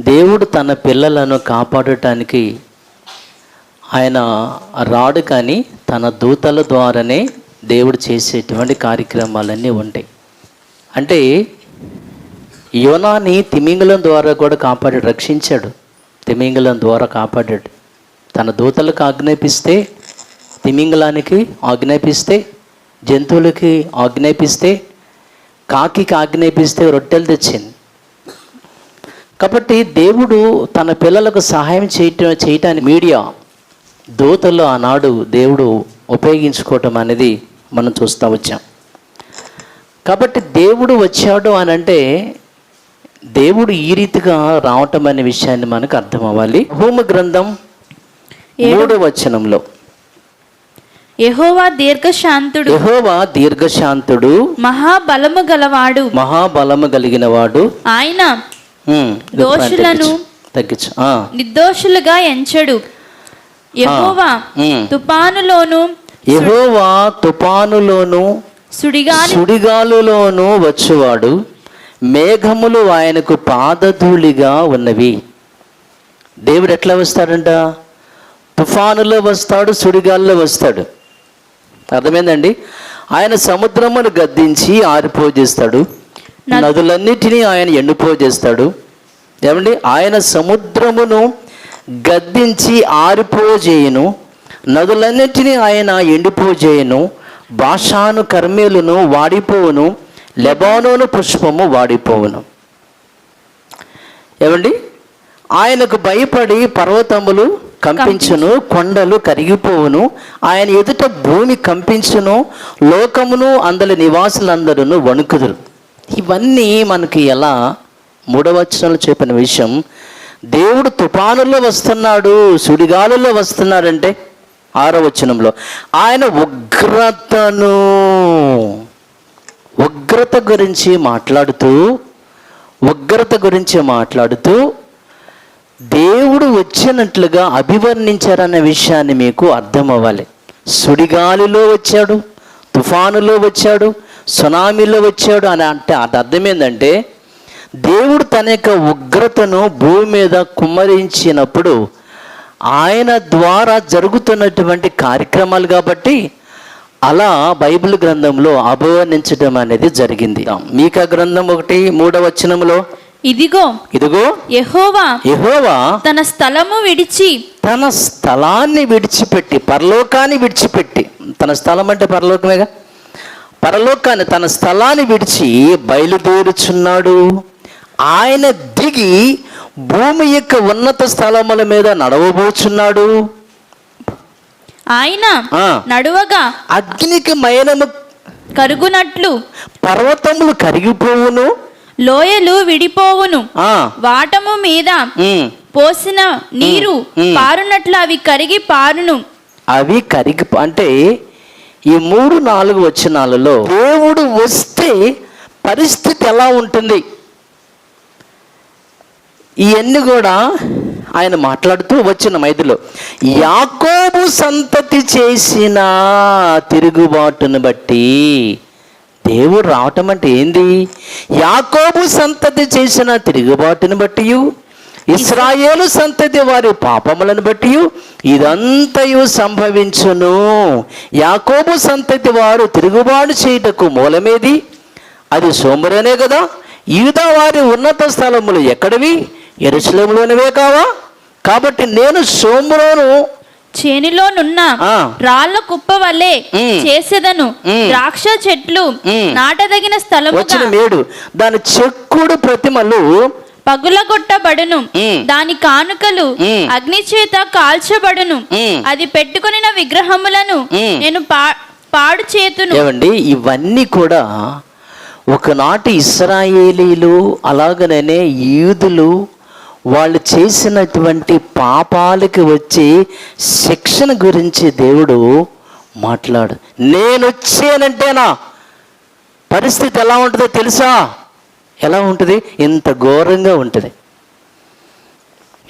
దేవుడు తన పిల్లలను కాపాడటానికి ఆయన రాడు కానీ తన దూతల ద్వారానే దేవుడు చేసేటువంటి కార్యక్రమాలన్నీ ఉంటాయి. అంటే యోనాని తిమింగలం ద్వారా కూడా కాపాడాడు రక్షించాడు. తిమింగలం ద్వారా కాపాడాడు. తన దూతలకు ఆజ్ఞాపిస్తే తిమింగలానికి ఆజ్ఞాపిస్తే జంతువులకి ఆజ్ఞాపిస్తే కాకి ఆజ్ఞాపిస్తే రొట్టెలు తెచ్చింది. కాబట్టి దేవుడు తన పిల్లలకు సహాయం చేయటం చేయటానికి మీడియా దూతలు ఆనాడు దేవుడు ఉపయోగించుకోవటం అనేది మనం చూస్తూ వచ్చాం. కాబట్టి దేవుడు వచ్చాడు అని అంటే దేవుడు ఈ రీతిగా రావటం అనే విషయాన్ని మనకు అర్థం అవ్వాలి. హోమ గ్రంథం మూడో వచనంలో. యెహోవా దీర్ఘశాంతుడు. యెహోవా దీర్ఘశాంతుడు. మహాబలము గలవాడు. మహాబలము కలిగిన వాడు. ఆయన దోషులను తగ్గించు, నిర్దోషులుగా ఎంచడు. యెహోవా. తుపానులోను యెహోవా తుపానులోను సుడిగాలి సుడిగాలులోను వచ్చువాడు. మేఘములు ఆయనకు పాదధూళిగా ఉన్నవి. దేవుడు ఎట్లా వస్తాడంట? తుఫానులో వస్తాడు సుడిగాల్లో వస్తాడు. అర్థమైందండి? ఆయన సముద్రమును గద్దించి ఆరిపోజేస్తాడు. నదులన్నిటినీ ఆయన ఎండిపోజేస్తాడు ఏమండి? ఆయన సముద్రమును గద్దించి ఆరిపోజేయును నదులన్నిటినీ ఆయన ఎండిపోజేయును భాషాను కర్మేలును వాడిపోవును. లెబానోను పుష్పము వాడిపోవును. ఏమండి? ఆయనకు భయపడి పర్వతములు కంపించును కొండలు కరిగిపోవును. ఆయన ఎదుట భూమి కంపించును. లోకమును అందరి నివాసులందరూ వణుకుదురు. ఇవన్నీ మనకి ఎలా మూడవచనంలో చెప్పిన విషయం దేవుడు తుఫానుల్లో వస్తున్నాడు సుడిగాలుల్లో వస్తున్నాడంటే ఆరో వచనంలో ఆయన ఉగ్రతను ఉగ్రత గురించి మాట్లాడుతూ ఉగ్రత గురించి మాట్లాడుతూ దేవుడు వచ్చినట్లుగా అభివర్ణించారన్న విషయాన్ని మీకు అర్థం అవ్వాలి సుడిగాలిలో వచ్చాడు తుఫానులో వచ్చాడు సునామీలో వచ్చాడు అని అంటే అది అర్థం ఏంటంటే దేవుడు తన యొక్క ఉగ్రతను భూమి మీద కుమ్మరించినప్పుడు ఆయన ద్వారా జరుగుతున్నటువంటి కార్యక్రమాలు కాబట్టి అలా బైబిల్ గ్రంథంలో అభివర్ణించడం అనేది జరిగింది. మీకా గ్రంథం ఒకటి మూడవ వచనంలో? ఇదిగో ఇదిగో యెహోవా యెహోవా తన స్థలము విడిచి తన స్థలాన్ని విడిచిపెట్టి పరలోకాన్ని విడిచిపెట్టి. తన స్థలం అంటే పరలోకమేగా? పరలోకాన్ని తన స్థలాన్ని విడిచి బయలుదేరుచున్నాడు. ఆయన దిగి భూమి యొక్క ఉన్నత స్థలముల మీద నడవబోచున్నాడు. ఆయన. నడువగా అగ్నికి మైనము కరుగునట్లు పర్వతములు కరిగిపోవును. లోయలు విడిపోవును. వాటము మీద పోసిన నీరు. పారునట్లు అవి కరిగి పారును. అవి కరిగి అంటే ఈ మూడు నాలుగు వచనాలలో దేవుడు వస్తే పరిస్థితి ఎలా ఉంటుంది? ఇవన్నీ కూడా ఆయన మాట్లాడుతూ వచ్చిన మైదులో యాకోబు సంతతి చేసిన తిరుగుబాటును బట్టి దేవుడు రావటం అంటే ఏంది? యాకోబు సంతతి చేసిన తిరుగుబాటును బట్టి ఇస్రాయేలు సంతతి వారి పాపములను బట్టి ఇదంతయు సంభవించును యాకోబు సంతతి వారు తిరుగుబాటు చేయుటకు మూలమేది అది సోమరనే కదా యూదా వారి ఉన్నత స్థలములు ఎక్కడివి ఎరుసలేములోనివే కావా కాబట్టి నేను సోమరోను చేనిలోనున్న. రాళ్ళ కుప్ప వలె మ్. చేసేదను. ద్రాక్ష చెట్లు. నాటదగిన స్థలముగా వచ్చిన మేడు దాని చెక్కుడు ప్రతిమలు పగులగొట్టబడును. దాని కానుకలు. అగ్ని చేత కాల్చబడును. అది పెట్టుకొనిన విగ్రహములను. నేను పాడు చేతును ఏమండి ఇవన్నీ కూడా ఒకనాటి ఇస్రాయేలీలు అలాగనే యూదులు వాళ్ళు చేసినటువంటి పాపాలకి వచ్చి శిక్షణ గురించి దేవుడు మాట్లాడు నేను వచ్చానంటేనా పరిస్థితి ఎలా ఉంటుందో తెలుసా ఎలా ఉంటుంది? ఇంత ఘోరంగా ఉంటుంది.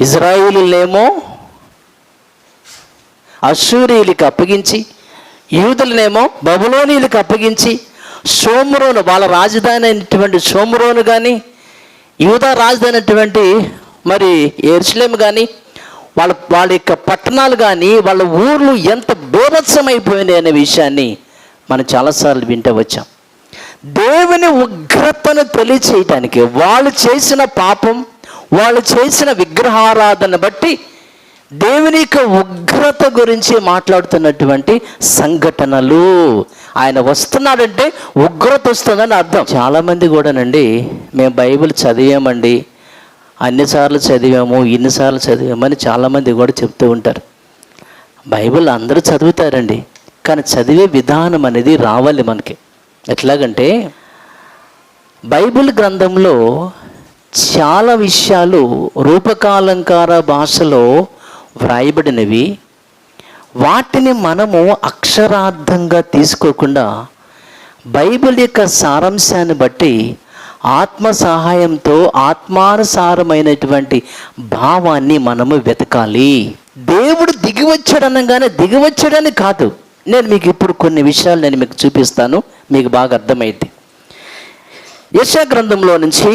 ఇజ్రాయిలునేమో అశూరియులకి అప్పగించి యూదులనేమో బబులోనీయులకు అప్పగించి సోమరోను వాళ్ళ రాజధాని అయినటువంటి సోమరోను కానీ యూదా రాజధాని అయినటువంటి మరి ఎరుసలేం కానీ వాళ్ళ వాళ్ళ యొక్క పట్టణాలు కానీ వాళ్ళ ఊర్లు ఎంత బీభత్సమైపోయినాయి అనే విషయాన్ని మనం చాలాసార్లు వింటే వచ్చాం. దేవుని ప్రజలను తెలియచేయటానికి వాళ్ళు చేసిన పాపం వాళ్ళు చేసిన విగ్రహారాధన బట్టి దేవుని యొక్క ఉగ్రత గురించి మాట్లాడుతున్నటువంటి సంఘటనలు. ఆయన వస్తున్నాడంటే ఉగ్రత వస్తుందని అర్థం. చాలామంది కూడానండి మేము బైబిల్ చదివామండి అన్నిసార్లు చదివాము ఇన్నిసార్లు చదివామని చాలామంది కూడా చెప్తూ ఉంటారు. బైబిల్ అందరూ చదువుతారండి కానీ చదివే విధానం అనేది రావాలి మనకి. ఎట్లాగంటే బైబిల్ గ్రంథంలో చాలా విషయాలు రూపకాలంకార భాషలో వ్రాయబడినవి. వాటిని మనము అక్షరార్థంగా తీసుకోకుండా బైబిల్ యొక్క సారాంశాన్ని బట్టి ఆత్మ సహాయంతో ఆత్మానుసారమైనటువంటి భావాన్ని మనము వెతకాలి. దేవుడు దిగివచ్చాడనగానే దిగివచ్చాడని కాదు. నేను మీకు ఇప్పుడు కొన్ని విషయాలు నేను మీకు చూపిస్తాను. మీకు బాగా అర్థమైంది యశా గ్రంథంలో నుంచి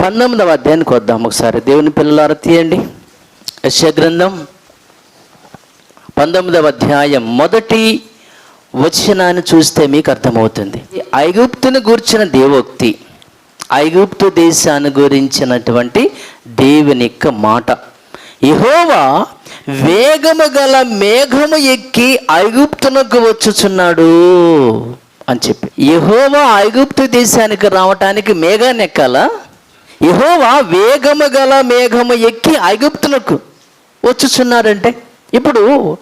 పంతొమ్మిదవ అధ్యాయానికి వద్దాం ఒకసారి. దేవుని పిల్లలారా తీయండి. యశా గ్రంథం పంతొమ్మిదవ అధ్యాయం మొదటి వచనాన్ని చూస్తే మీకు అర్థమవుతుంది. ఐగుప్తుని గూర్చిన దేవోక్తి ఐగుప్తు దేశాన్ని గురించినటువంటి దేవుని యొక్క మాట. యెహోవా వేగము గల మేఘము ఎక్కి ఐగుప్తునకు వచ్చుచున్నాడు. అని చెప్పి. యహోవా ఐగుప్తు దేశానికి రావటానికి మేఘాన్ని ఎక్కాలా? యహోవా వేగము గల మేఘము ఎక్కి ఐగుప్తులకు వచ్చుచున్నారంటే. ఇప్పుడు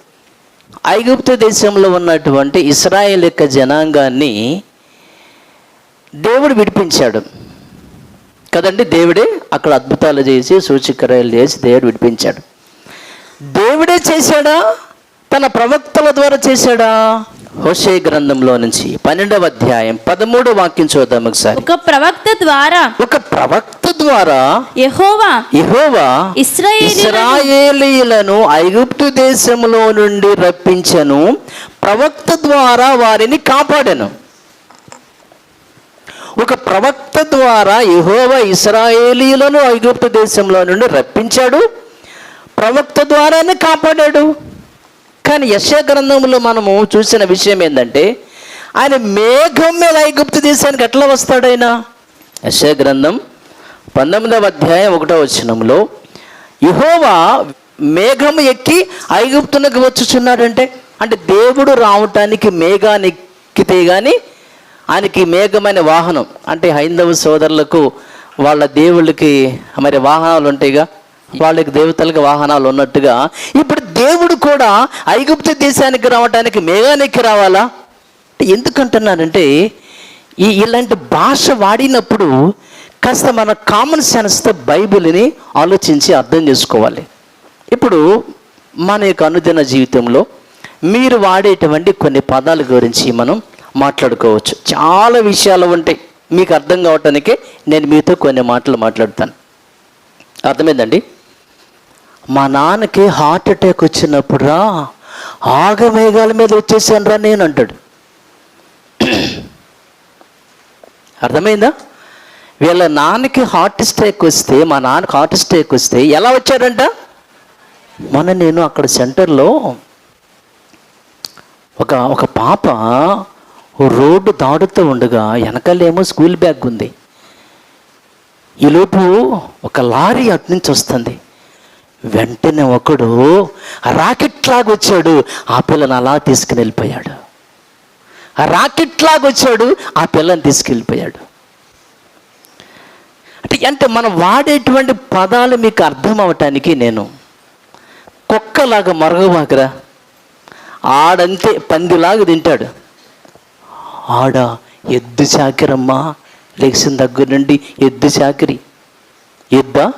ఐగుప్తు దేశంలో ఉన్నటువంటి ఇస్రాయేల్ యొక్క జనాంగాన్ని దేవుడు విడిపించాడు. కదండి? దేవుడే అక్కడ అద్భుతాలు చేసి సూచికరాయలు చేసి దేవుడు విడిపించాడు. దేవుడే చేశాడా? తన ప్రవక్తల ద్వారా చేశాడా? హోషే గ్రంథంలో నుంచి పన్నెండవ అధ్యాయం పదమూడు వాక్యం చూద్దాం ఒకసారి. ఒక ప్రవక్త ద్వారా ఒక ప్రవక్త ద్వారా యెహోవా యెహోవా ఇస్రాయేలీలను ఐగుప్తు దేశంలో నుండి రప్పించను ప్రవక్త ద్వారా వారిని కాపాడను. ఒక ప్రవక్త ద్వారా యెహోవా ఇస్రాయేలీలను ఐగుప్తు దేశంలో నుండి రప్పించాడు ప్రవక్త ద్వారానే కాపాడాడు. కానీ యశ గ్రంథంలో మనము చూసిన విషయం ఏంటంటే ఆయన మేఘం మీద ఐగుప్తు దేశానికి ఎట్లా వస్తాడైనా యశ గ్రంథం పంతొమ్మిదవ అధ్యాయం ఒకటో వచనంలో యహోవా మేఘం ఎక్కి ఐగుప్తునకు వచ్చుచున్నాడంటే అంటే దేవుడు రావటానికి మేఘాన్ని ఎక్కితే కానీ ఆయనకి మేఘమైన వాహనం అంటే హైందవ సోదరులకు వాళ్ళ దేవుళ్ళకి మరి వాహనాలు ఉంటాయిగా వాళ్ళకి దేవతలకు వాహనాలు ఉన్నట్టుగా ఇప్పుడు దేవుడు కూడా ఐగుప్తు దేశానికి రావటానికి మేఘానికి రావాలా? అంటే ఎందుకంటున్నానంటే ఈ ఇలాంటి భాష వాడినప్పుడు కాస్త మన కామన్ సెన్స్తో బైబిల్ని ఆలోచించి అర్థం చేసుకోవాలి. ఇప్పుడు మన యొక్క అనుదిన జీవితంలో మీరు వాడేటువంటి కొన్ని పదాల గురించి మనం మాట్లాడుకోవచ్చు. చాలా విషయాలు ఉంటాయి. మీకు అర్థం కావటానికే నేను మీతో కొన్ని మాటలు మాట్లాడతాను. అర్థమైందండి? మా నాన్నకి హార్ట్ అటాక్ వచ్చినప్పుడు రా ఆగమేఘాల మీద వచ్చేసాను రా నేను అంటాడు. అర్థమైందా? వీళ్ళ నాన్నకి హార్ట్ స్ట్రైక్ వస్తే మా నాన్నకి హార్ట్ స్ట్రైక్ వస్తే ఎలా వచ్చాడంట? మొన్న నేను అక్కడ సెంటర్లో ఒక ఒక పాప రోడ్డు దాడుతూ ఉండగా వెనకాలేమో స్కూల్ బ్యాగ్ ఉంది. ఈలోపు ఒక లారీ అటు నుంచి వస్తుంది. వెంటనే ఒకడు రాకెట్ లాగా వచ్చాడు. ఆ పిల్లని అలా తీసుకుని వెళ్ళిపోయాడు. రాకెట్ లాగా వచ్చాడు. ఆ పిల్లని తీసుకెళ్ళిపోయాడు అంటే అంటే మనం వాడేటువంటి పదాలు మీకు అర్థం అవటానికి నేను కుక్కలాగా మరగబాకరా. ఆడంతే పందిలాగా తింటాడు. ఆడ ఎద్దు చాకిరమ్మా లెగ్సిన దగ్గర నుండి ఎద్దు చాకిరి. ఎద్దా?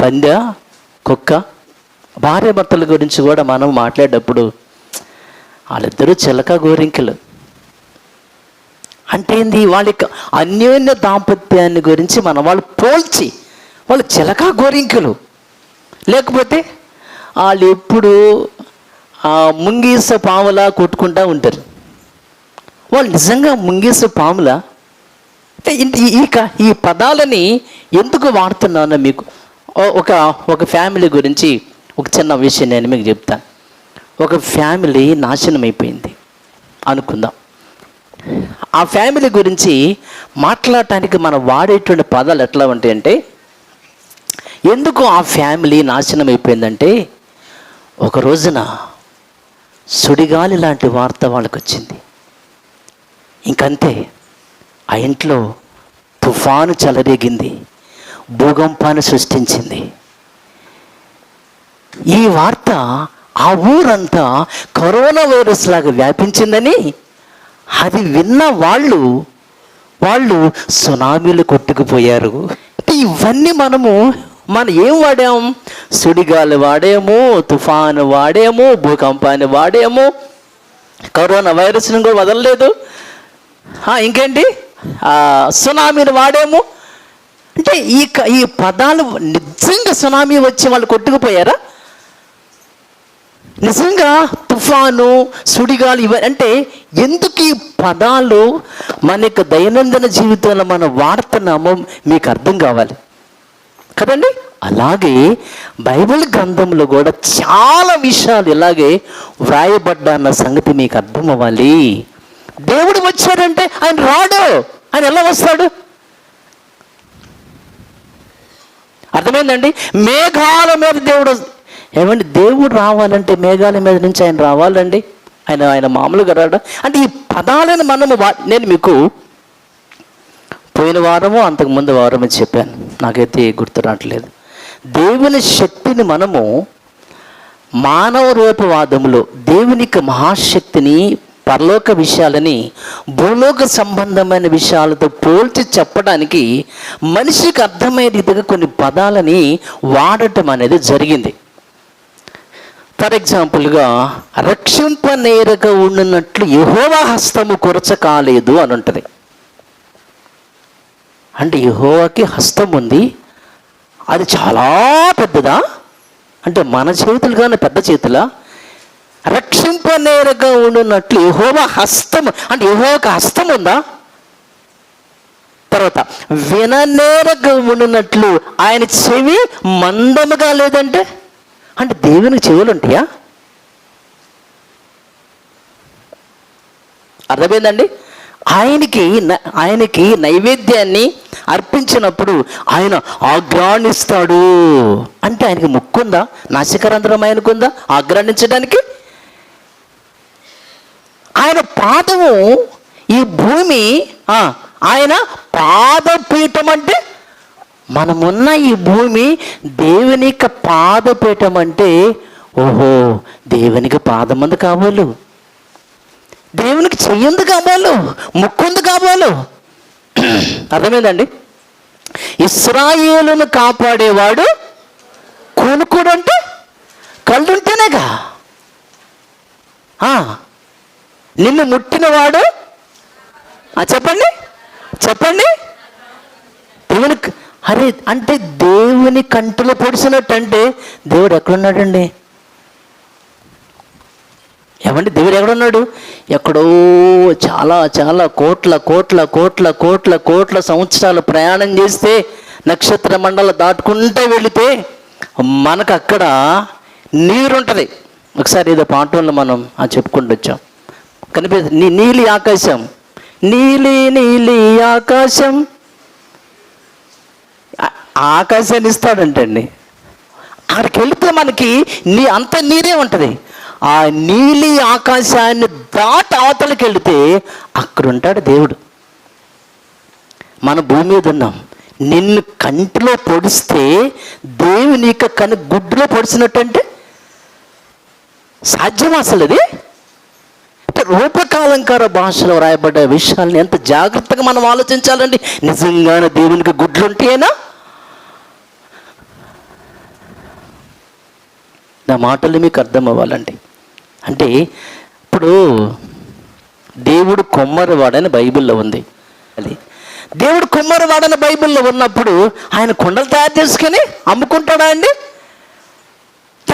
పందా? కుక్క భార్య భర్తల గురించి కూడా మనం మాట్లాడేటప్పుడు వాళ్ళిద్దరూ చిలక గోరింకలు. అంటే ఏంది? వాళ్ళ అన్యోన్య దాంపత్యాన్ని గురించి మన వాళ్ళు పోల్చి వాళ్ళు చిలక గోరింకలు. లేకపోతే వాళ్ళు ఎప్పుడు ఆ ముంగీస పాములా కొట్టుకుంటా ఉంటారు. వాళ్ళు నిజంగా ముంగీస పాములా? ఈ- ఈ క- ఈ పదాలని ఎందుకు వాడుతున్నానో మీకు ఒక ఒక ఫ్యామిలీ గురించి ఒక చిన్న విషయం నేను మీకు చెప్తాను. ఒక ఫ్యామిలీ నాశనం అయిపోయింది. అనుకుందాం. ఆ ఫ్యామిలీ గురించి మాట్లాడటానికి మనం వాడేటువంటి పదాలు ఎట్లా ఉంటాయంటే ఎందుకు ఆ ఫ్యామిలీ నాశనం అయిపోయిందంటే ఒక రోజున సుడిగాలి లాంటి వార్త వాళ్ళకి వచ్చింది. ఇంకంతే. ఆ ఇంట్లో తుఫాను చెలరేగింది. భూకంపాన్ని సృష్టించింది. ఈ వార్త ఆ ఊరంతా కరోనా వైరస్ లాగా వ్యాపించిందని అది విన్న వాళ్ళు వాళ్ళు సునామీలు కొట్టుకుపోయారు. ఇవన్నీ మనము మనం ఏం వాడాం? సుడిగాలి వాడాము తుఫాను వాడాము భూకంపాన్ని వాడాము. కరోనా వైరస్ని కూడా వదలలేదు. ఇంకేంటి? సునామీని వాడాము. అంటే ఈ క- ఈ పదాలు నిజంగా సునామీ వచ్చి వాళ్ళు కొట్టుకుపోయారా? నిజంగా తుఫాను సుడిగాలు ఇవ అంటే ఎందుకు ఈ పదాలు మన యొక్క దైనందిన జీవితంలో మనం వాడుతున్నామో మీకు అర్థం కావాలి. కదండి? అలాగే బైబిల్ గ్రంథంలో కూడా చాలా విషయాలు ఇలాగే వ్రాయబడ్డా అన్న సంగతి మీకు అర్థం అవ్వాలి. దేవుడు వచ్చాడంటే ఆయన రాడు. ఆయన ఎలా వస్తాడు? అర్థమైందండి? మేఘాల మీద దేవుడు ఏమండి? దేవుడు రావాలంటే మేఘాల మీద నుంచి ఆయన రావాలండి? ఆయన ఆయన మామూలుగా రావడం అంటే ఈ పదాలను మనము వా- నేను మీకు పోయిన వారము అంతకు ముందు వారము చెప్పాను. నాకైతే గుర్తు రావట్లేదు. దేవుని శక్తిని మనము మానవ రూపవాదములో దేవునికి మహాశక్తిని పరలోక విషయాలని భూలోక సంబంధమైన విషయాలతో పోల్చి చెప్పడానికి మనిషికి అర్థమయ్యే రీతిగా కొన్ని పదాలని వాడటం అనేది జరిగింది. ఫర్ ఎగ్జాంపుల్గా రక్షింపనేరగా ఉండినట్లు యహోవా హస్తము కొరచ కాలేదు అని ఉంటుంది. అంటే యహోవాకి హస్తం ఉంది. అది చాలా పెద్దదా? అంటే మన చేతులు కానీ పెద్ద చేతులా? రక్షింపనేరగా ఉండినట్లు యహోవ హస్తం అంటే యహోవకు హస్తం ఉందా? తర్వాత విననేరగా ఉండినట్లు ఆయన చెవి మందముగా లేదంటే? అంటే దేవునికి చెవులు ఉంటాయా? అర్థమైందండి? ఆయనకి ఆయనకి నైవేద్యాన్ని అర్పించినప్పుడు ఆయన ఆగ్రాణిస్తాడు అంటే ఆయనకి ముక్కుందా? నాసికరంధ్రం ఆయనకుందా? ఆగ్రాణించడానికి ఆయన పాదము ఈ భూమి ఆయన పాదపీఠం అంటే మనమున్న ఈ భూమి దేవునికి పాదపీఠం అంటే ఓహో దేవునికి పాదమంది కాబోలు. దేవునికి చెయ్యింది కాబోలు ముక్కుంది కావాలు అర్థమైందండి? ఇస్రాయేలును కాపాడేవాడు కొనుక్కోడు అంటే కళ్ళుంటేనేగా. ఆ, నిన్ను ముట్టినవాడు ఆ, చెప్పండి. చెప్పండి. దేవుని అరే అంటే దేవుని కంటిలో పొడిచినట్టు అంటే దేవుడు ఎక్కడున్నాడండి? ఏమండి దేవుడు ఎక్కడున్నాడు? ఎక్కడో చాలా చాలా కోట్ల కోట్ల కోట్ల కోట్ల కోట్ల సంవత్సరాలు ప్రయాణం చేస్తే నక్షత్ర మండలం దాటుకుంటూ వెళితే మనకు అక్కడ నీరుంటుంది. ఒకసారి ఏదో పాఠంలో మనం ఆ చెప్పుకుంటూ వచ్చాం. కనిపిస్తుంది. నీ నీలి ఆకాశం. నీలి నీలి ఆకాశం. ఆకాశాన్ని ఇస్తాడంటండి. అక్కడికి వెళితే మనకి నీ అంత నీరే ఉంటుంది. ఆ నీలి ఆకాశాన్ని దాటి అవతలకి వెళితే అక్కడ ఉంటాడు దేవుడు. మన భూమి మీద ఉన్నాం. నిన్ను కంటిలో పొడిస్తే దేవుని యొక్క కను గుడ్డులో పొడిచినట్టంటే సాధ్యం అసలు అది? అంటే రూపకాలంకార భాషలో రాయబడ్డ విషయాల్ని ఎంత జాగ్రత్తగా మనం ఆలోచించాలండి? నిజంగానే దేవునికి గుడ్లుంటేనా? నా మాటలు మీకు అర్థం అవ్వాలండి. అంటే ఇప్పుడు దేవుడు కొమ్మరివాడని బైబిల్లో ఉంది. అది దేవుడు కుమ్మరివాడని బైబిల్లో ఉన్నప్పుడు ఆయన కొండలు తయారు చేసుకొని అమ్ముకుంటాడా అండి?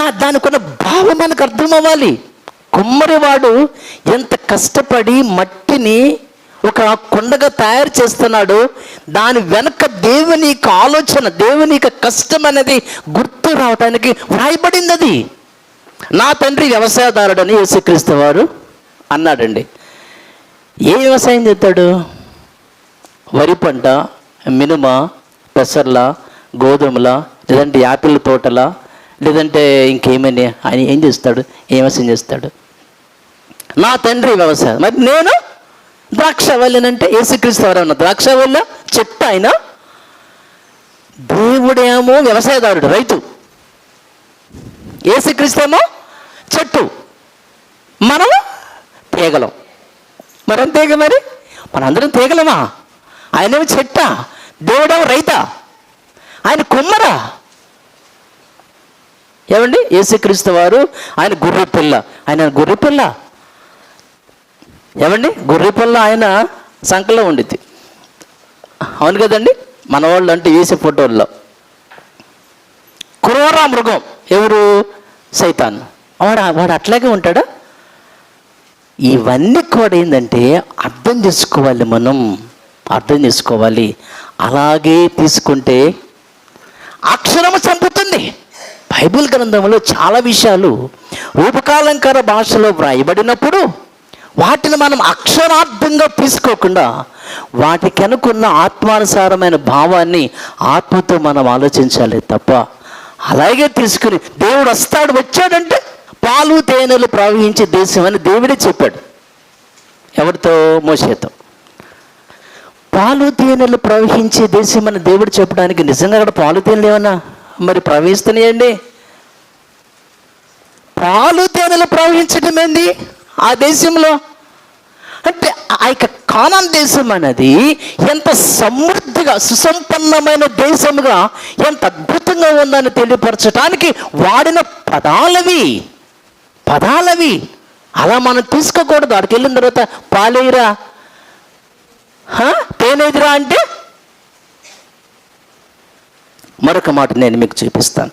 దానికి ఉన్న భావం మనకు అర్థం అవ్వాలి. కుమ్మరివాడు ఎంత కష్టపడి మట్టిని ఒక కొండగా తయారు చేస్తున్నాడు దాని వెనక దేవుని యొక్క ఆలోచన దేవుని యొక్క కష్టం అనేది గుర్తు రావటానికి వ్రాయబడింది అది. నా తండ్రి వ్యవసాయదారుడని యేసుక్రీస్తు వారు అన్నాడండి. ఏ వ్యవసాయం చేస్తాడు? వరి పంట మినుమ పెసర్ల గోధుమల లేదంటే యాపిల్ తోటల లేదంటే ఇంకేమని? ఆయన ఏం చేస్తాడు? ఏ వ్యవసాయం చేస్తాడు? నా తండ్రి వ్యవసాయం. మరి నేను ద్రాక్ష వల్లినంటే యేసుక్రీస్తు వారు ద్రాక్ష వల్ల చెట్టు ఆయన. దేవుడేమో వ్యవసాయదారుడు రైతు. ఏసుక్రీస్తేమో చెట్టు. మనం తీగలం. మనం తీగ మరి? మనందరం తీగలమా? ఆయనేమో చెట్ట? దేవుడేమో రైతా? ఆయన కుమ్మరా? ఏమండి? యేసుక్రీస్తు వారు ఆయన గొర్రె పిల్ల. ఆయన గొర్రె పిల్ల. ఏమండి? గొర్రె పిల్ల ఆయన సంకలో ఉండిద్ది. అవును కదండి? మనవాళ్ళు అంటే వేసే ఫోటోల్లో. క్రూర మృగం. ఎవరు? సైతాన్. వాడు వాడు అట్లాగే ఉంటాడా? ఇవన్నీ కూడా ఏంటంటే అర్థం చేసుకోవాలి మనం. అర్థం చేసుకోవాలి. అలాగే తీసుకుంటే అక్షరము చంపుతుంది. బైబిల్ గ్రంథంలో చాలా విషయాలు రూపకాలంకార భాషలో వ్రాయబడినప్పుడు వాటిని మనం అక్షరార్థంగా తీసుకోకుండా వాటికి అనుకున్న ఆత్మానుసారమైన భావాన్ని ఆత్మతో మనం ఆలోచించాలి తప్ప అలాగే తీసుకుని దేవుడు వస్తాడు వచ్చాడంటే పాలు తేనెలు ప్రవహించే దేశం అని దేవుడే చెప్పాడు. ఎవరితో? మోసేతో పాలు తేనెలు ప్రవహించే దేశం అని దేవుడు చెప్పడానికి నిజంగా అక్కడ పాలు తేనెలు ఏమన్నా మరి ప్రవహిస్తున్నాయండి. పాలు తేనెలు ప్రవహించడం ఏంది? ఆ దేశంలో. అంటే ఆ యొక్క కానాన్ దేశం అనేది ఎంత సమృద్ధిగా సుసంపన్నమైన దేశముగా ఎంత అద్భుతంగా ఉందని తెలియపరచడానికి వాడిన పదాలవి. పదాలవి. అలా మనం తీసుకోకూడదు. అక్కడికి వెళ్ళిన తర్వాత పాలేయరా? హా? తేనేదిరా అంటే? మరొక మాట నేను మీకు చూపిస్తాను.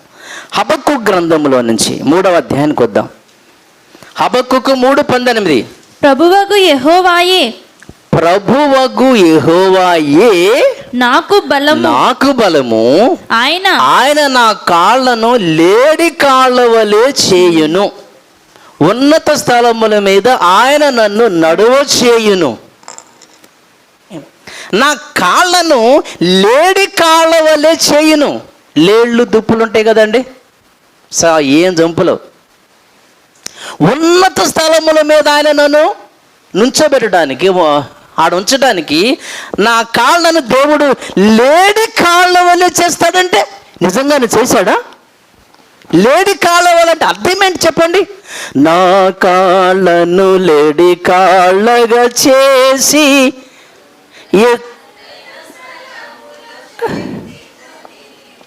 హబక్కు గ్రంథంలో నుంచి మూడవ అధ్యాయానికి వద్దాం. హబక్కుకు మూడు పంతొమ్మిది. ప్రభువగు యెహోవాయే. ప్రభువగు యెహోవాయే. నాకు బలము. నాకు బలము. ఆయన. ఆయన నా కాళ్ళను లేడి కాళ్ళ వలె చేయును. ఉన్నత స్థలముల మీద ఆయన నన్ను నడువ చేయును. నా కాళ్ళను లేడి కాళ్ళ వలె చేయును. లేళ్ళు దుప్పులు ఉంటాయి కదండి. సా ఏం జంపులు. ఉన్నత స్థలముల మీద ఆయన నన్ను నుంచోబెట్టడానికి ఆడ ఉంచడానికి నా కాళ్ళను దేవుడు లేడి కాళ్ళ వల్లే చేస్తాడంటే నిజంగానే చేశాడా? లేడి కాళ్ళ వల్ల అర్థం ఏంటి చెప్పండి? నా కాళ్ళను లేడి కాళ్ళగా చేసి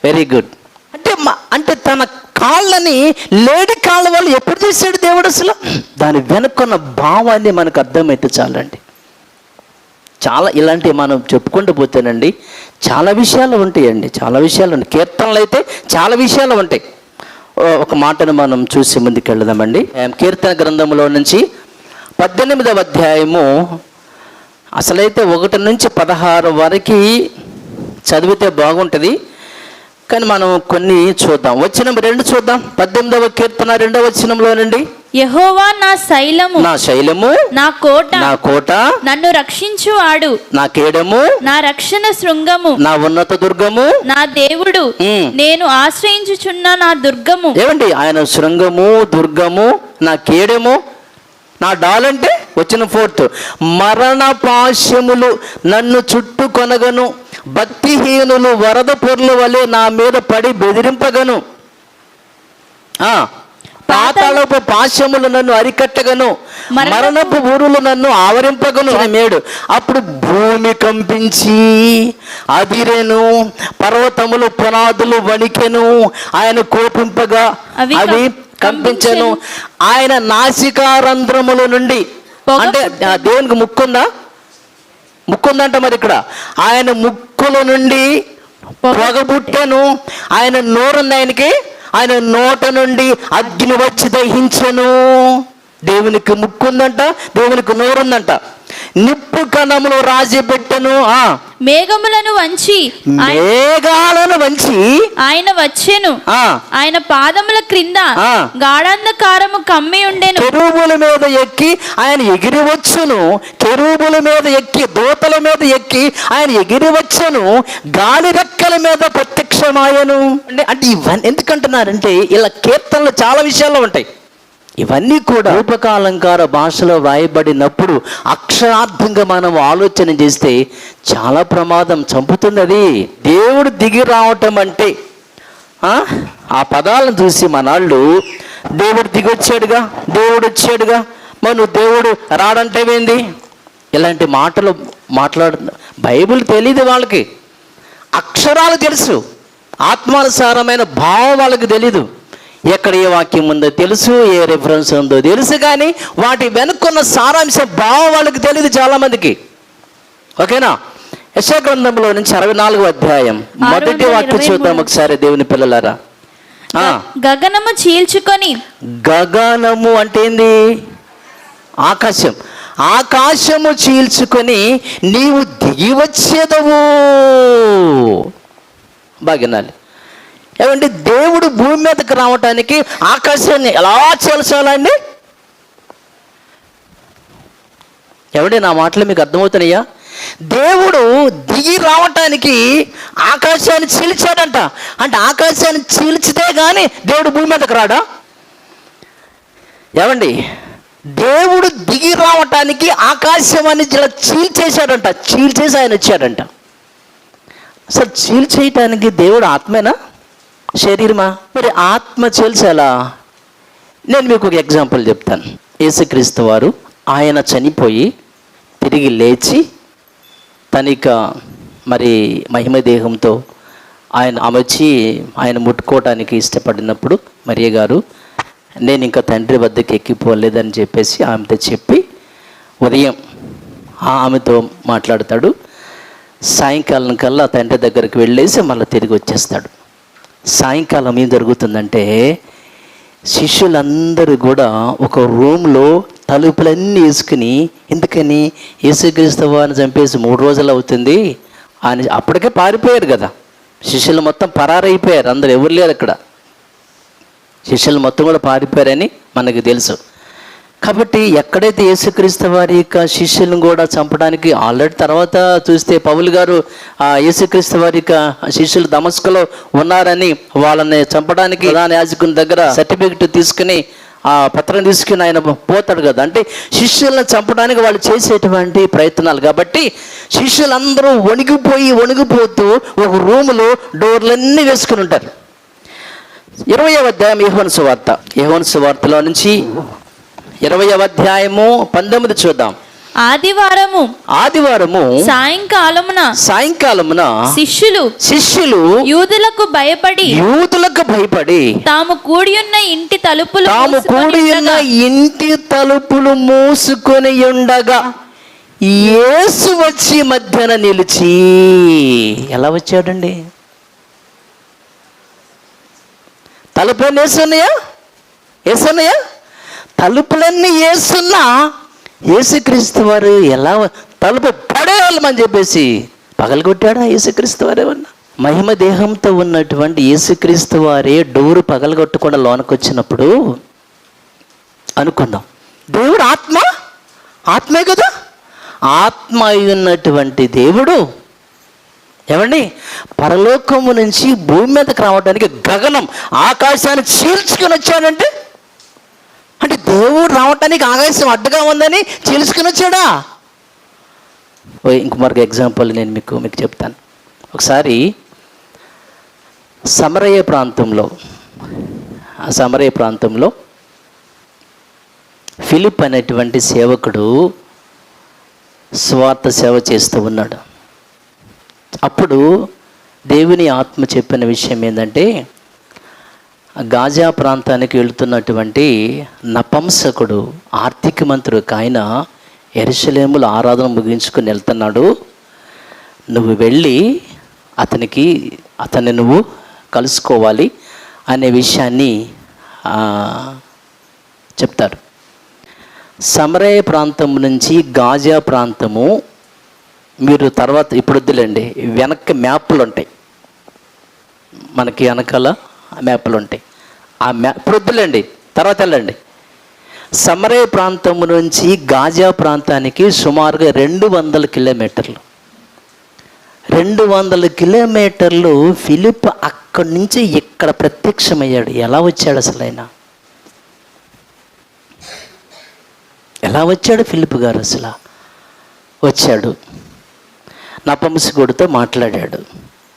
వెరీ గుడ్ అంటే అంటే తన కాళ్ళని లేడి కాళ్ళ వల్ల ఎప్పుడు చేశాడు దేవుడు అసలు? దాని వెనుకున్న భావాన్ని మనకు అర్థమైతే చాలండి. చాలా ఇలాంటివి మనం చెప్పుకుంటూ పోతేనండి చాలా విషయాలు ఉంటాయండి చాలా విషయాలు ఉంటాయి. కీర్తనలు అయితే చాలా విషయాలు ఉంటాయి. ఒక మాటను మనం చూసి ముందుకు వెళదామండి కీర్తన గ్రంథంలో నుంచి పద్దెనిమిదవ అధ్యాయము అసలైతే ఒకటి నుంచి పదహారు వరకు చదివితే బాగుంటుంది. కానీ మనం కొన్ని చూద్దాం. వచ్చిన రెండు చూద్దాం. పద్దెనిమిదవ కీర్తన రెండవ వచనంలో నుండి. యెహోవా నా శైలము నా శైలము నా కోట నా కోట నన్ను రక్షించువాడు. నా కేడము నా రక్షణ శృంగము నా ఉన్నత దుర్గము నా దేవుడు. నేను ఆశ్రయించుచున్న నా దుర్గము. ఏమండి? ఆయన శృంగము దుర్గము నా కేడము నా డాల్ అంటే వచ్చిన ఫోర్త్ మరణ పాశ్యములు నన్ను చుట్టుకొనగను భక్తిహీనులు వరద పొర్ల వలె నా మీద పడి బెదిరింపగను. ఆ పాతాళపు పాశ్యములు నన్ను అరికట్టగను మరణపు- ఊరులు నన్ను ఆవరింపగను. మేడు అప్పుడు భూమి కంపించి అదిరెను పర్వతములు పునాదులు వణికెను ఆయన కోపింపగా అవి కంపించెను. ఆయన నాసికారంధ్రముల నుండి అంటే దేవునికి ముక్కుందా? ముక్కుందంట మరి ఇక్కడ. ఆయన ముక్కుల నుండి పొగ పొగ పుట్టెను. ఆయన నోరుంది ఆయనకి ఆయన నోట నుండి అగ్ని వచ్చి దహించెను. దేవునికి ముక్కుందంట దేవునికి నోరుందంట. నిప్పు కణములు రాజి పెట్టెను ఆ. మేఘములను వంచి మేఘాలను వంచి ఆయన వచ్చెను. ఆ. ఆయన పాదముల క్రింద. గాఢాంధకారము కమ్మి ఉండెను. కెరూబుల మీద ఎక్కి ఆయన ఎగిరి వచ్చును. కెరూబుల మీద ఎక్కి దూతల మీద ఎక్కి ఆయన ఎగిరి వచ్చును. గాలి రెక్కల మీద ప్రత్యక్షమాయను. అంటే అంటే ఇవన్నీ ఎందుకంటున్నారంటే ఇలా కీర్తనలు చాలా విషయాల్లో ఉంటాయి. ఇవన్నీ కూడా రూపకాలంకార భాషలో వ్రాయబడినప్పుడు అక్షరార్థంగా మనం ఆలోచన చేస్తే చాలా ప్రమాదం చంపుతున్నది దేవుడు దిగి రావటం అంటే ఆ? పదాలను చూసి మనాళ్ళు దేవుడు దిగొచ్చాడుగా దేవుడు వచ్చాడుగా మనం దేవుడు రాడంటేవేంది? ఇలాంటి మాటలు మాట్లాడు బైబిల్ తెలియదు వాళ్ళకి. అక్షరాలు తెలుసు ఆత్మానుసారమైన భావం వాళ్ళకి తెలీదు. ఎక్కడ ఏ వాక్యం ఉందో తెలుసు ఏ రెఫరెన్స్ ఉందో తెలుసు కానీ వాటి వెనుక్కున్న సారాంశం భావం వాళ్ళకి తెలియదు చాలామందికి. ఓకేనా? యశ గ్రంథంలో నుంచి అరవై నాలుగు అధ్యాయం. మొదటి వాక్యం చూద్దాం. ఒకసారి దేవుని పిల్లలారా. ఆ, గగనము చీల్చుకొని. గగనము అంటే ఏంది? ఆకాశం. ఆకాశము చీల్చుకొని నీవు దిగి వచ్చేదవు. బాగినాలి ఏమండి దేవుడు భూమి మీదకి రావటానికి ఆకాశాన్ని ఎలా చేల్చాలండి ఎవడి నా మాటలు మీకు అర్థమవుతున్నాయా? దేవుడు దిగి రావటానికి ఆకాశాన్ని చీల్చాడంట. అంటే ఆకాశాన్ని చీల్చితే కానీ దేవుడు భూమి మీదకి రాడా? ఏమండి దేవుడు దిగి రావటానికి ఆకాశం ఇలా చీల్చేశాడంట. చీల్చేసి ఆయన వచ్చాడంట అసలు చీల్చేయటానికి దేవుడు ఆత్మేనా? శరీరమా? మరి ఆత్మ చీల్చేలా నేను మీకు ఒక ఎగ్జాంపుల్ చెప్తాను. యేసుక్రీస్తు వారు ఆయన చనిపోయి తిరిగి లేచి తనిక మరి మహిమ దేహంతో ఆయన అమర్చి ఆయన ముట్టుకోవటానికి ఇష్టపడినప్పుడు మరియ గారు నేను ఇంకా తండ్రి వద్దకు ఎక్కిపోలేదని చెప్పేసి ఆమెతో చెప్పి ఉదయం ఆ ఆమెతో మాట్లాడతాడు. సాయంకాలం కల్లా తండ్రి దగ్గరికి వెళ్ళేసి మళ్ళీ తిరిగి వచ్చేస్తాడు. సాయంకాలం ఏం జరుగుతుందంటే శిష్యులందరూ కూడా ఒక రూమ్లో తలుపులన్నీ వేసుకుని ఎందుకని? యేసుక్రీస్తువాన్ని చంపేసి మూడు రోజులు అవుతుంది అని అప్పటికే పారిపోయారు కదా. శిష్యులు మొత్తం పరారైపోయారు అందరు ఎవరు లేరు అక్కడ. శిష్యులు మొత్తం కూడా పారిపోయారని మనకు తెలుసు. కాబట్టి ఎక్కడైతే యేసుక్రీస్తు వారి యొక్క శిష్యులను కూడా చంపడానికి ఆల్రెడీ తర్వాత చూస్తే పౌలు గారు ఆ యేసుక్రీస్తు వారి యొక్క శిష్యులు దమస్కలో ఉన్నారని వాళ్ళని చంపడానికి ప్రధాన యాజకుని దగ్గర సర్టిఫికెట్ తీసుకుని ఆ పత్రం తీసుకుని ఆయన పోతాడు కదా. అంటే శిష్యులను చంపడానికి వాళ్ళు చేసేటువంటి ప్రయత్నాలు. కాబట్టి శిష్యులందరూ వణిగిపోయి వణిగిపోతూ ఒక రూములో డోర్లన్నీ వేసుకుని ఉంటారు. ఇరవై అధ్యాయం యహోన్ సువార్త. యహోన్ సువార్తలో నుంచి ఇరవై అధ్యాయము పంతొమ్మిది చూద్దాం. ఆదివారము. ఆదివారము సాయంకాలమున సాయంకాలమున శిష్యులు శిష్యులు యూదులకు భయపడి యూతులకు భయపడి తాము కూడి ఉన్న ఇంటి తలుపులు తాము మూసుకొని కూడి ఉన్న ఉండగా ఇంటి తలుపులు మూసుకొని ఉండగా యేసు వచ్చి మధ్యన నిలిచి ఎలా వచ్చాడండి? తలుపులన్నీ వేసున్నాయా వేసున్నాయా తలుపులన్నీ వేస్తున్నా యేసుక్రీస్తు వారు ఎలా తలుపు పడేవాళ్ళమని చెప్పేసి పగలగొట్టాడా యేసుక్రీస్తు వారు ఏమన్నా? మహిమ దేహంతో ఉన్నటువంటి యేసుక్రీస్తు వారే డోరు పగలగొట్టకుండా లోనకు వచ్చినప్పుడు అనుకుందాం. దేవుడు ఆత్మ? ఆత్మే కదా? ఆత్మ అయి ఉన్నటువంటి దేవుడు ఏమండి పరలోకము నుంచి భూమి మీదకి రావడానికి గగనం ఆకాశాన్ని చీల్చుకొని వచ్చాడంటే అంటే దేవుడు రావటానికి ఆకాశం అడ్డుగా ఉందని తెలుసుకుని వచ్చాడా? ఓ ఇంక మరొక ఎగ్జాంపుల్ నేను మీకు మీకు చెప్తాను. ఒకసారి సమరయ్య ప్రాంతంలో ఆ సమరయ్య ప్రాంతంలో ఫిలిప్ అనేటువంటి సేవకుడు స్వార్థ సేవ చేస్తూ ఉన్నాడు. అప్పుడు దేవుని ఆత్మ చెప్పిన విషయం ఏంటంటే గాజా ప్రాంతానికి వెళుతున్నటువంటి నపంసకుడు ఆర్థిక మంత్రి ఒక ఆయన ఎరుసలేముల ఆరాధన ముగించుకుని వెళ్తున్నాడు. నువ్వు వెళ్ళి అతనికి అతన్ని నువ్వు కలుసుకోవాలి అనే విషయాన్ని చెప్తారు. సమరయ ప్రాంతం నుంచి గాజా ప్రాంతము మీరు తర్వాత ఇప్పుడు వద్దులేండి వెనక్కి మ్యాప్లు ఉంటాయి. మనకి వెనకాల మ్యాప్లు ఉంటాయి ఆ మ్యా ప్రొద్దులండి తర్వాత వెళ్ళండి. సమరయ ప్రాంతం నుంచి గాజా ప్రాంతానికి సుమారుగా రెండు వందల కిలోమీటర్లు. రెండు వందల కిలోమీటర్లు ఫిలిప్ అక్కడి నుంచి ఇక్కడ ప్రత్యక్షమయ్యాడు. ఎలా వచ్చాడు అసలు ఆయన ఎలా వచ్చాడు ఫిలిప్ గారు అసలు? వచ్చాడు. నపంసకుడితో మాట్లాడాడు.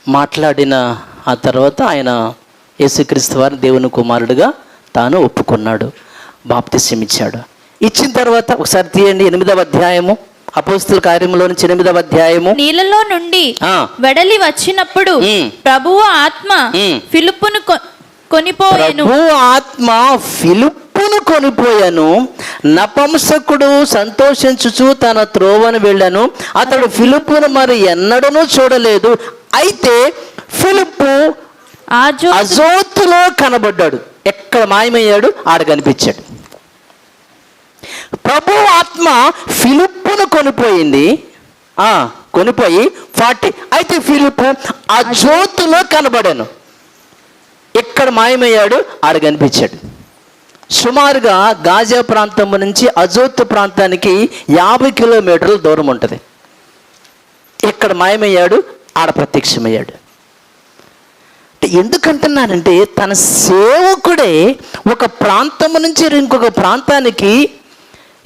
మాట్లాడిన ఆ తర్వాత ఆయన యేసుక్రీస్తు వారి దేవుని కుమారుడుగా తాను ఒప్పుకున్నాడు బాప్తిస్యం ఇచ్చాడు ఇచ్చిన తర్వాత ఒకసారి తీయండి ఎనిమిదవ అధ్యాయము అపోస్తుల కార్యంలో నుంచి ఎనిమిదవ అధ్యాయము నీళ్ళలో నుండి. వెడలి వచ్చినప్పుడు. ప్రభువు ఆత్మ. ఫిలిప్పును కొనిపోయెను ఆత్మ ఫిలిప్పును కొనిపోయాను నపంసకుడు సంతోషించుచు తన త్రోవను వెళ్ళాను అతడు ఫిలిప్పును మరి ఎన్నడూ చూడలేదు అయితే ఫిలిప్పు అజోతులో కనబడ్డాడు. ఎక్కడ మాయమయ్యాడు? ఆడ కనిపించాడు. ప్రభు ఆత్మ ఫిలిప్పును కొనిపోయింది. ఆ, కొనిపోయి ఫార్టీ అయితే ఫిలిప్ ఆ జ్యోతిలో కనబడాను. ఇక్కడ మాయమయ్యాడు? ఆడ కనిపించాడు. సుమారుగా గాజా ప్రాంతం నుంచి అజోత్ ప్రాంతానికి యాభై కిలోమీటర్ల దూరం ఉంటుంది. ఇక్కడ మాయమయ్యాడు? ఆడ ప్రత్యక్షమయ్యాడు. ఎందుకంటున్నానంటే తన సేవకుడే ఒక ప్రాంతం నుంచి ఇంకొక ప్రాంతానికి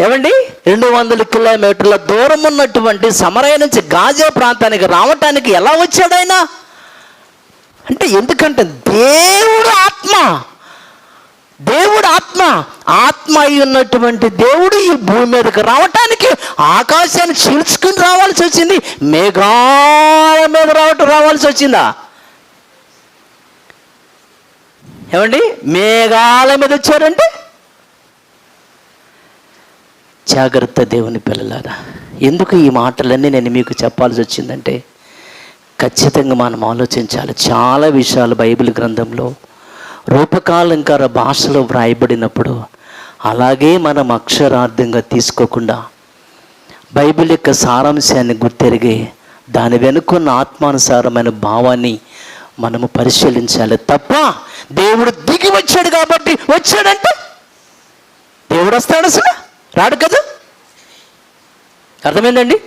ఏమండి? రెండు వందల కిలోమీటర్ల దూరం ఉన్నటువంటి సమరయ నుంచి గాజా ప్రాంతానికి రావటానికి ఎలా వచ్చాడైనా అంటే ఎందుకంటే దేవుడు ఆత్మ. దేవుడు ఆత్మ. ఆత్మ అయి ఉన్నటువంటి దేవుడు ఈ భూమి మీదకి రావటానికి ఆకాశాన్ని చీల్చుకుని రావాల్సి వచ్చింది. మేఘాల మీద రావటం రావాల్సి వచ్చిందా? ఏమండి? మేఘాల మీద వచ్చారంటే జాగ్రత్త దేవుని పిల్లలారా. ఎందుకు ఈ మాటలన్నీ నేను మీకు చెప్పాల్సి వచ్చిందంటే ఖచ్చితంగా మనం ఆలోచించాలి. చాలా విషయాలు బైబిల్ గ్రంథంలో రూపకాలంకార భాషలో వ్రాయబడినప్పుడు అలాగే మనం అక్షరార్థంగా తీసుకోకుండా బైబిల్ యొక్క సారాంశాన్ని గుర్తెరిగి దాని వెనుకున్న ఆత్మానుసారమైన భావాన్ని మనము పరిశీలించాలి తప్ప దేవుడు దిగి వచ్చాడు కాబట్టి వచ్చాడంటే దేవుడు వస్తాడు అసలు? రాడు కదా? అర్థమైందండి?